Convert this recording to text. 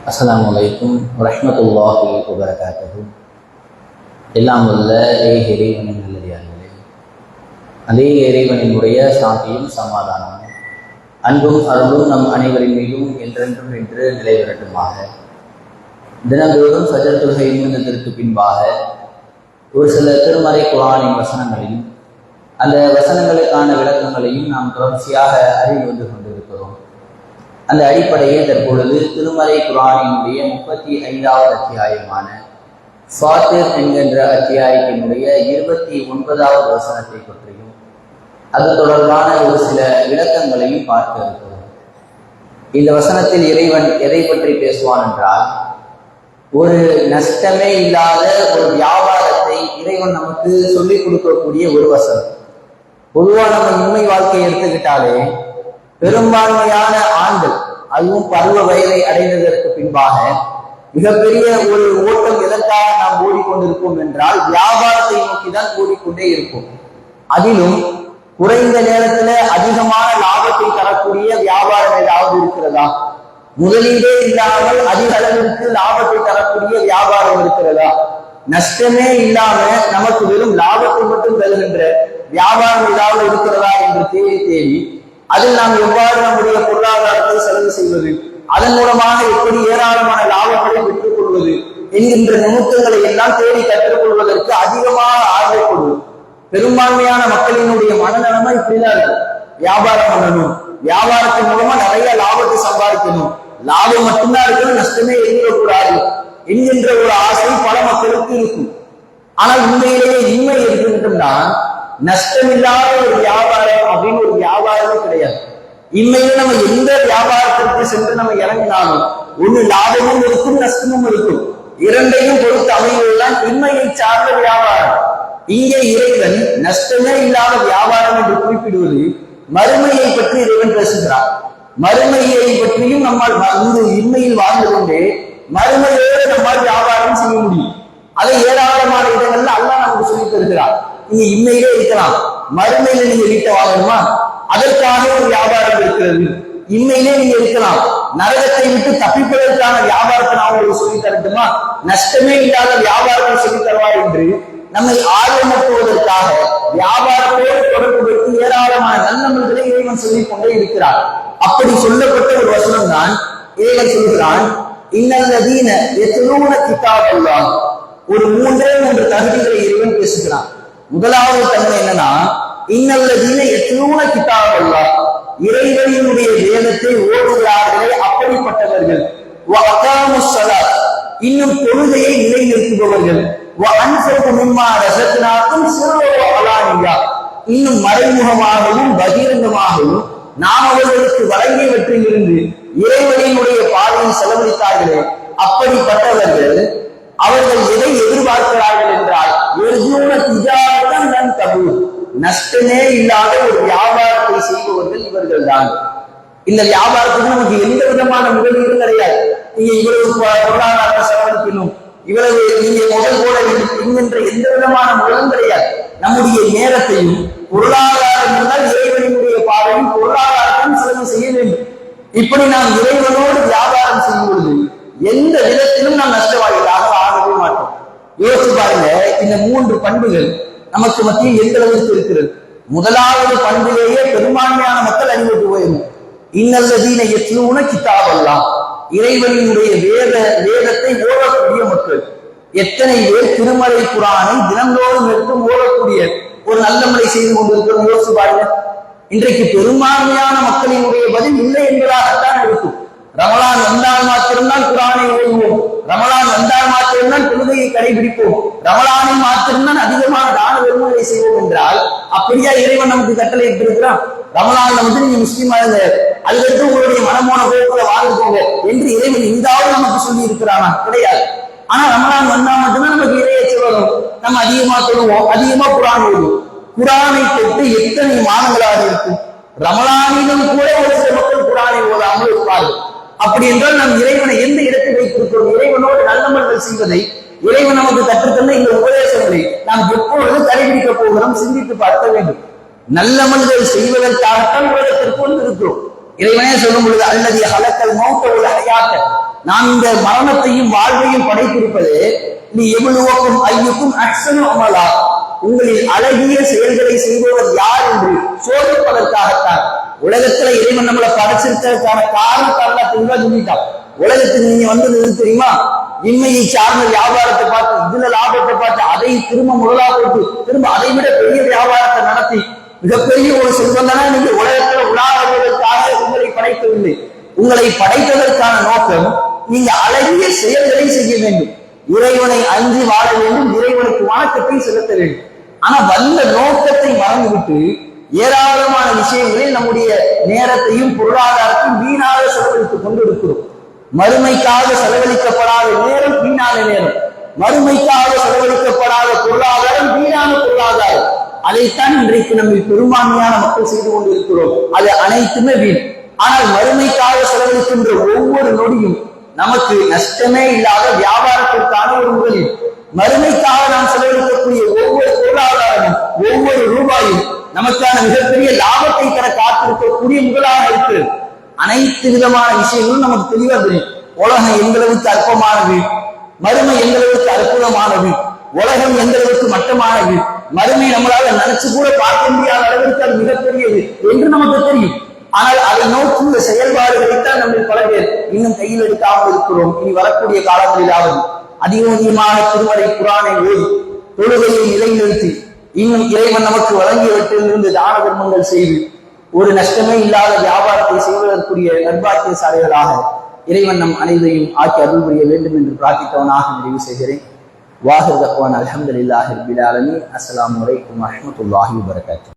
அஸ்ஸலாமு அலைக்கும் வரஹ்மத்துல்லாஹி வபரகாத்துஹு எல்லாம் வல்ல ஏ இறைவனின் நல்லடியார்களே அதே இறைவனினுடைய சாந்தியும் சமாதானமும் அன்பும் அருளும் நம் அனைவரின் மீதும் என்றென்றும் என்று நிலைவரட்டுமாக தினந்தோறும் சஜர் தொழுகை முடிந்ததற்கு பின்பாக ஒரு சில திருமறை குரானின் வசனங்களையும் அந்த வசனங்களுக்கான விளக்கங்களையும் நாம் தொடர்ச்சியாக அறிந்து வந்து கொண்டிருக்கிறோம் அந்த அடிப்படையில் தற்பொழுது திருமறை குரானினுடைய முப்பத்தி ஐந்தாவது அத்தியாயமான ஃபாத்திர் என்கின்ற அத்தியாயத்தினுடைய இருபத்தி ஒன்பதாவது வசனத்தை பற்றியும் அது தொடர்பான ஒரு சில விளக்கங்களையும் பார்க்க இருக்கிறோம். இந்த வசனத்தில் இறைவன் எதை பற்றி பேசுவான் என்றால் ஒரு நஷ்டமே இல்லாத ஒரு வியாபாரத்தை இறைவன் நமக்கு சொல்லிக் கொடுக்கக்கூடிய ஒரு வசனம். பொதுவாக நம்ம உண்மை வாழ்க்கையை எடுத்துக்கிட்டாலே பெரும்பான்மையான ஆண்கள் அதுவும் பருவ வயதை அடைந்ததற்கு பின்பாக மிகப்பெரிய ஒரு ஓட்டம் எதற்காக நாம் ஓடிக்கொண்டிருப்போம் என்றால் வியாபாரத்தை நோக்கி தான் ஓடிக்கொண்டே இருப்போம். அதிலும் குறைந்த நேரத்துல அதிகமான லாபத்தை தரக்கூடிய வியாபாரம் ஏதாவது இருக்கிறதா? முதலீடே இல்லாமல் அதிக அளவிற்கு லாபத்தை தரக்கூடிய வியாபாரம் இருக்கிறதா? நஷ்டமே இல்லாம நமக்கு வெறும் லாபத்தை மட்டும் தருகின்ற வியாபாரம் ஏதாவது இருக்கிறதா என்று தேடி தேடி அதில் நாம் எவ்வாறு நம்முடைய பொருளாதாரத்தை செலவு செய்வது? அதன் மூலமாக எப்படி ஏராளமான லாபங்களை பெற்றுக் கொள்வது? என்கின்ற நுணுக்கங்களை எல்லாம் தேடி கற்றுக்கொள்வதற்கு அதிகமாக ஆர்வப்படுவது பெரும்பான்மையான மக்களினுடைய மனநலமா இப்படிதான் இருக்கு வியாபாரம் பண்ணணும். வியாபாரத்தின் மூலமா நிறைய லாபத்தை சம்பாதிக்கணும். லாபம் மட்டும்தான் இருக்கணும் நஷ்டமே எழுதக்கூடாது என்கின்ற ஒரு ஆசை பல மக்களுக்கு இருக்கும். ஆனால் உண்மையிலேயே இன்மை எடுத்துக்கிட்டோம்னா நஷ்டமில்லாத ஒரு வியாபாரம் அப்படின்னு ஒரு வியாபாரமே கிடையாது. இம்மையில நம்ம எந்த வியாபாரத்திற்கு சென்று நம்ம இறங்கினாலும் ஒண்ணு லாபமும் இருக்கும் நஷ்டமும் இருக்கும். இரண்டையும் பொறுத்து அமைவதுதான் இன்மையை சார்ந்த வியாபாரம். இங்கே இறைவன் நஷ்டமே இல்லாத வியாபாரம் என்று குறிப்பிடுவது மறுமையை பற்றி இறைவன் பேசுகிறார். மறுமையை பற்றியும் நம்மால் இந்த இன்மையில் வாழ்ந்து கொண்டே மறுமையோடு நம்மால் வியாபாரம் செய்ய முடியும். அதை ஏராளமான இடங்கள்ல அல்லாஹ் நமக்கு சொல்லி தருகிறார். நீங்க இன்மையிலே இருக்கலாம். மறுமையில நீங்க வீட்டை வாங்கணுமா அதற்காக ஒரு வியாபாரம் இருக்கிறது. இன்மையிலே நீங்க இருக்கலாம். நரகத்தை விட்டு தப்பிப்பதற்கான வியாபாரத்தை நான் உங்களுக்கு சொல்லி தரட்டுமா? நஷ்டமே இல்லாத வியாபாரத்தை சொல்லி தருவார் என்று நம்மை ஆர்வமூட்டுவதற்காக வியாபாரத்தோடு தொடர்பு வைத்து ஏராளமான நல்லமல்களை இறைவன் சொல்லிக் கொண்டே இருக்கிறார். அப்படி சொல்லப்பட்ட ஒரு வசனம் தான் இறைவன் சொல்கிறான் இன்னல்லதீன எத்தனூன கிதாபுல்லாம் ஒரு மூன்றே மூன்று தகுதிகளை இறைவன் பேசுகிறான். முதலாவது தன்மை என்னன்னா இன்னல்லதீன எத்தனூன கிதாபுல்லா இறைவனினுடைய வேதத்தை ஓடுகிறார்களே அப்படிப்பட்டவர்கள். இன்னும் தொழுகையை நிலைநிறுத்துபவர்கள். இன்னும் மறைமுகமாகவும் பகிரங்கமாகவும் நாம் அவர்களுக்கு வழங்கியவற்றிலிருந்து இறைவனினுடைய பாதையை செலவழித்தார்களே அப்படிப்பட்டவர்கள் அவர்கள் எதை எதிர்பார்க்கிறார்கள் என்றால் நஷ்டமே இல்லாத ஒரு வியாபாரத்தை செய்பவர்கள் இவர்கள் தான் இந்த வியாபாரத்துக்கு நமக்கு எந்த விதமான முதலீடும் கிடையாது. நீங்க இவ்வளவு பொருளாதார செலவழிக்கணும் இவ்வளவு நீங்க முதல் போட வேண்டும் என்கின்ற எந்த விதமான முதலும் கிடையாது. நம்முடைய நேரத்தையும் பொருளாதாரம் இருந்தால் இறைவனுடைய பாதையும் பொருளாதாரத்தையும் செலவு செய்ய வேண்டும். இப்படி நாம் இறைவனோடு வியாபாரம் செய்யும் பொழுது எந்த விதத்திலும் நாம் நஷ்டவாதிகளாக யோசிச்சு பாருங்க இந்த மூன்று பண்புகள் நமக்கு மத்தியில் எந்த அளவுக்கு இருக்கிறது? முதலாவது பண்பிலேயே பெரும்பான்மையான மக்கள் அறிவித்து போயிடும் இன்னல்லதீன எத்லூன கிதாபல்லாம் இறைவனினுடைய வேத வேதத்தை ஓடக்கூடிய மக்கள். எத்தனை பேர் திருமலை குரானை தினந்தோறும் எடுத்து ஓடக்கூடிய ஒரு நல்ல முறை செய்து கொண்டிருக்கிறோம் யோசிச்சு பாருங்க. இன்றைக்கு பெரும்பான்மையான மக்களினுடைய பதில் இல்லை என்பதாகத்தான் இருக்கும். ரமலான் வந்தால் மாத்திரம்தான் குரானை ஓடுவோம் ரமலான் வந்தால் மாத்திரம்தான் தொழுகையை கடைபிடிப்போம். ரமலானை மாத்திரம்தான் அதிகமான தான வெறுமனை செய்வோம் என்றால் அப்படியா இறைவன் நமக்கு கட்டளை இருக்கிறான் ரமலான்ல வந்து நீங்க முஸ்லீம் ஆளுங்க அதுக்கடுத்து உங்களுடைய மனமோன போக்குல வாழ்ந்துக்கோங்க என்று இறைவன் எங்காவது நமக்கு சொல்லி இருக்கிறானா கிடையாது. ஆனா ரமலான் வந்தா மட்டும்தான் நமக்கு இறையச்சு வரும் நம்ம அதிகமா தொழுவோம் அதிகமா குரான் ஓடுவோம் குரானை தொட்டு எத்தனை மாதங்களாக இருக்கும்? ரமலானிலும் கூட ஒரு சில மக்கள் குரானை ஓதாமல் இருப்பார்கள். அப்படி என்றால் நாம் இறைவனை எந்த இடத்தில் வைத்திருக்கிறோம்? இறைவனோடு நல்லமல்கள் செய்வதை இறைவன் நமக்கு கற்றுத்தந்த இந்த உபதேசங்களை நாம் எப்பொழுது கடைபிடிக்க போகிறோம் சிந்தித்து பார்க்க வேண்டும். நல்லமல்கள் செய்வதற்காகத்தான் உலகத்திற்கு வந்திருக்கிறோம். இறைவனே சொல்லும் பொழுது அல்லது அலக்கல் மௌத்த உள்ள ஹயாத்த. நாம் இந்த மரணத்தையும் வாழ்வையும் படைத்திருப்பது நீ எவ்வளவுக்கும் ஐயுக்கும் அக்ஷனும் அமலா. உங்களின் அழகிய செயல்களை செய்பவர் யார் என்று சோதிப்பதற்காகத்தான். உலகத்துல இறைவன் நம்மளை படைச்சிருக்கிறதுக்கான காரணத்தால தெளிவா சொல்லிட்டான். உலகத்துக்கு நீங்க வந்தது எது தெரியுமா? இன்மையை சார்ந்த வியாபாரத்தை பார்த்து இதுல லாபத்தை பார்த்து அதை திரும்ப முதலா போட்டு திரும்ப அதை விட பெரிய வியாபாரத்தை நடத்தி மிகப்பெரிய ஒரு செல்வம் தானே நீங்க உலகத்துல உலாவுவதற்காக உங்களை படைக்கவில்லை. உங்களை படைத்ததற்கான நோக்கம் நீங்க அழகிய செயல்களை செய்ய வேண்டும். இறைவனை அஞ்சி வாழ வேண்டும் இறைவனுக்கு வணக்கத்தை செலுத்த வேண்டும். ஆனா வந்த நோக்கத்தை மறந்துவிட்டு ஏராளமான விஷயங்களில் நம்முடைய நேரத்தையும் பொருளாதாரத்தையும் வீணாக செலவழித்துக் கொண்டிருக்கிறோம். மறுமைக்காக செலவழிக்கப்படாத நேரம் வீணான நேரம். மறுமைக்காக செலவழிக்கப்படாத பொருளாதாரம் வீணான பொருளாதாரம். அதைத்தான் இன்றைக்கு நம்ம பெரும்பான்மையான மக்கள் செய்து கொண்டிருக்கிறோம். அது அனைத்துமே வீண். ஆனால் மறுமைக்காக செலவழிக்கின்ற ஒவ்வொரு நொடியும் நமக்கு நஷ்டமே இல்லாத வியாபாரத்திற்கான ஒரு முதலில் மறுமைக்காக நாம் செலவழிக்கக்கூடிய ஒவ்வொரு பொருளாதாரமும் ஒவ்வொரு ரூபாயும் நமக்கான மிகப்பெரிய லாபத்தை தர காத்திருக்கக்கூடிய முதலாக இருக்கிறது அனைத்து விதமான விஷயங்களும் நமக்கு தெளிவா தெரியும் உலகம் எந்தளவுக்கு அற்பமானது மறுமை எந்தளவுக்கு அற்புதமானது உலகம் எந்தளவுக்கு மட்டமானது மறுமை நம்மளால நினைச்சு கூட பார்க்க முடியாத அளவிற்கு அது மிகப்பெரியது என்று நமக்கு தெரியும். ஆனால் அதை நோக்கி இந்த செயல்பாடுகளைத்தான் நம்ம பல பேர் இன்னும் கையில் எடுக்காமல் இருக்கிறோம். இனி வரக்கூடிய காலங்களிலாவது அதிக அதிகமாக திருமலை புராணை ஓதி தொழுகையை நிலைநிறுத்தி இன்னும் இறைவன் நமக்கு வழங்கியவற்றிலிருந்து தான தர்மங்கள் செய்து ஒரு நஷ்டமே இல்லாத வியாபாரத்தை செய்வதற்குரிய நர்பாக்கியசாலிகளாக இறைவன் நம் அனைவரையும் ஆக்கி அருள் புரிய வேண்டும் என்று பிரார்த்தித்தவனாக நிறைவு செய்கிறேன். வாஹிர் தக்வான் அலமதுல்லாஹி அஸ்லாம் வலைக்கம் வரமத்துல்லாஹி வரகாத்து